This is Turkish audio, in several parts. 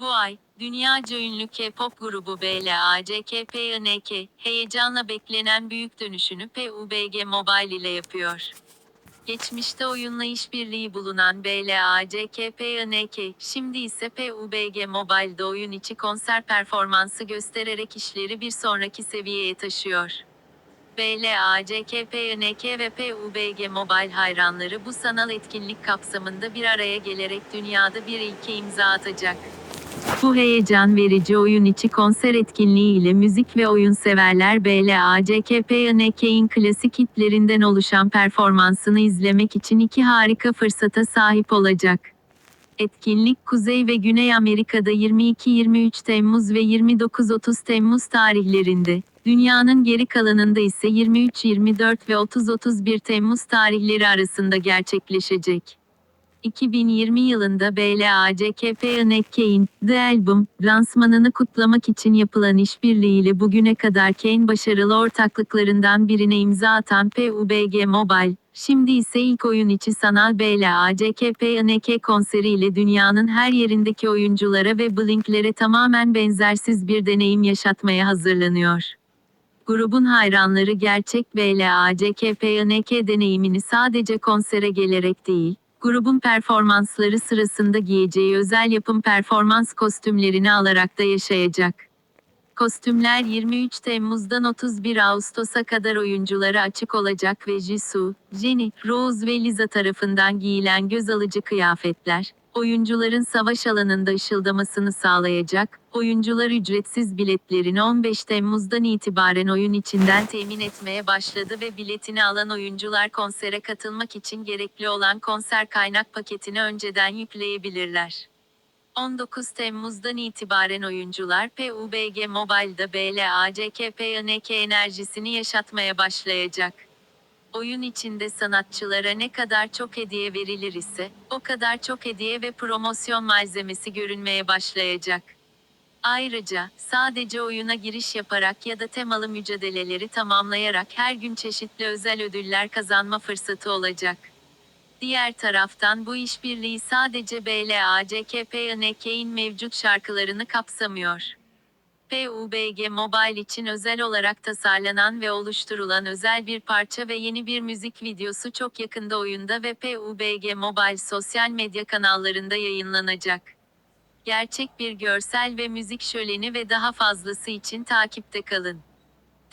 Bu ay, dünyaca ünlü K-pop grubu BLACKPNK, heyecanla beklenen büyük dönüşünü PUBG Mobile ile yapıyor. Geçmişte oyunla işbirliği bulunan BLACKPNK, şimdi ise PUBG Mobile'da oyun içi konser performansı göstererek işleri bir sonraki seviyeye taşıyor. BLACKPNK ve PUBG Mobile hayranları bu sanal etkinlik kapsamında bir araya gelerek dünyada bir ilke imza atacak. Bu heyecan verici oyun içi konser etkinliği ile müzik ve oyun severler BLACKPNK'in klasik hitlerinden oluşan performansını izlemek için iki harika fırsata sahip olacak. Etkinlik Kuzey ve Güney Amerika'da 22-23 Temmuz ve 29-30 Temmuz tarihlerinde, dünyanın geri kalanında ise 23-24 ve 30-31 Temmuz tarihleri arasında gerçekleşecek. 2020 yılında BLACKPNK'in The Album lansmanını kutlamak için yapılan işbirliğiyle bugüne kadarki en başarılı ortaklıklarından birine imza atan PUBG Mobile, şimdi ise ilk oyun içi sanal BLACKPNK konseriyle dünyanın her yerindeki oyunculara ve Blink'lere tamamen benzersiz bir deneyim yaşatmaya hazırlanıyor. Grubun hayranları gerçek BLACKPNK deneyimini sadece konsere gelerek değil, grubun performansları sırasında giyeceği özel yapım performans kostümlerini alarak da yaşayacak. Kostümler 23 Temmuz'dan 31 Ağustos'a kadar oyunculara açık olacak ve Jisoo, Jennie, Rose ve Lisa tarafından giyilen göz alıcı kıyafetler, oyuncuların savaş alanında ışıldamasını sağlayacak, oyuncular ücretsiz biletlerini 15 Temmuz'dan itibaren oyun içinden temin etmeye başladı ve biletini alan oyuncular konsere katılmak için gerekli olan konser kaynak paketini önceden yükleyebilirler. 19 Temmuz'dan itibaren oyuncular PUBG Mobile'da BLACKPNK enerjisini yaşatmaya başlayacak. Oyun içinde sanatçılara ne kadar çok hediye verilir ise, o kadar çok hediye ve promosyon malzemesi görünmeye başlayacak. Ayrıca, sadece oyuna giriş yaparak ya da temalı mücadeleleri tamamlayarak her gün çeşitli özel ödüller kazanma fırsatı olacak. Diğer taraftan bu işbirliği sadece BLACKPNK'in mevcut şarkılarını kapsamıyor. PUBG Mobile için özel olarak tasarlanan ve oluşturulan özel bir parça ve yeni bir müzik videosu çok yakında oyunda ve PUBG Mobile sosyal medya kanallarında yayınlanacak. Gerçek bir görsel ve müzik şöleni ve daha fazlası için takipte kalın.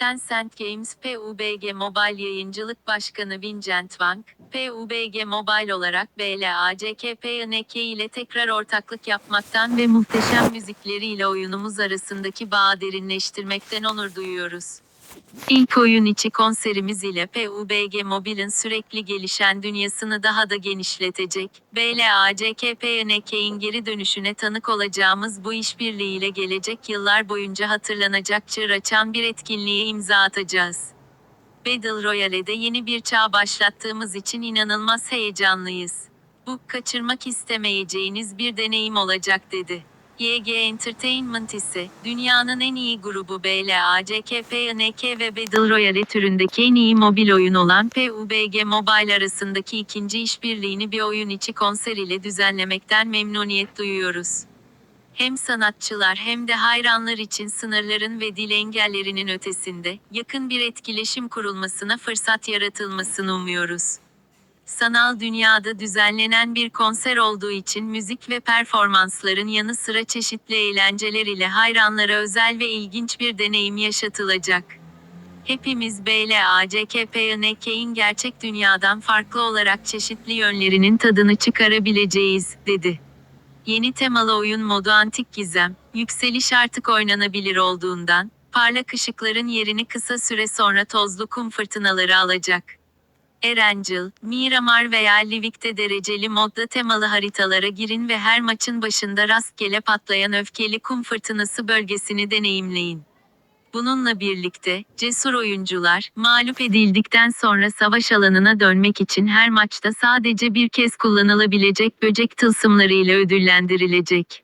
Tencent Games PUBG Mobile Yayıncılık Başkanı Vincent Wang, PUBG Mobile olarak BLACKPNK ile tekrar ortaklık yapmaktan ve muhteşem müzikleriyle oyunumuz arasındaki bağı derinleştirmekten onur duyuyoruz. İlk oyun içi konserimiz ile PUBG Mobile'in sürekli gelişen dünyasını daha da genişletecek, BLACKPNK'in geri dönüşüne tanık olacağımız bu işbirliğiyle gelecek yıllar boyunca hatırlanacak çığır açan bir etkinliğe imza atacağız. Battle Royale'de yeni bir çağ başlattığımız için inanılmaz heyecanlıyız. Bu, kaçırmak istemeyeceğiniz bir deneyim olacak dedi. YG Entertainment ise, dünyanın en iyi grubu BLACKPNK ve Battle Royale türündeki en iyi mobil oyun olan PUBG Mobile arasındaki ikinci işbirliğini bir oyun içi konser ile düzenlemekten memnuniyet duyuyoruz. Hem sanatçılar hem de hayranlar için sınırların ve dil engellerinin ötesinde, yakın bir etkileşim kurulmasına fırsat yaratılmasını umuyoruz. Sanal dünyada düzenlenen bir konser olduğu için müzik ve performansların yanı sıra çeşitli eğlenceler ile hayranlara özel ve ilginç bir deneyim yaşatılacak. Hepimiz BLACKPNK'in gerçek dünyadan farklı olarak çeşitli yönlerinin tadını çıkarabileceğiz, dedi. Yeni temalı oyun modu antik gizem, yükseliş artık oynanabilir olduğundan, parlak ışıkların yerini kısa süre sonra tozlu kum fırtınaları alacak. Erangel, Miramar veya Livik'te dereceli modda temalı haritalara girin ve her maçın başında rastgele patlayan öfkeli kum fırtınası bölgesini deneyimleyin. Bununla birlikte, cesur oyuncular, mağlup edildikten sonra savaş alanına dönmek için her maçta sadece bir kez kullanılabilecek böcek tılsımlarıyla ödüllendirilecek.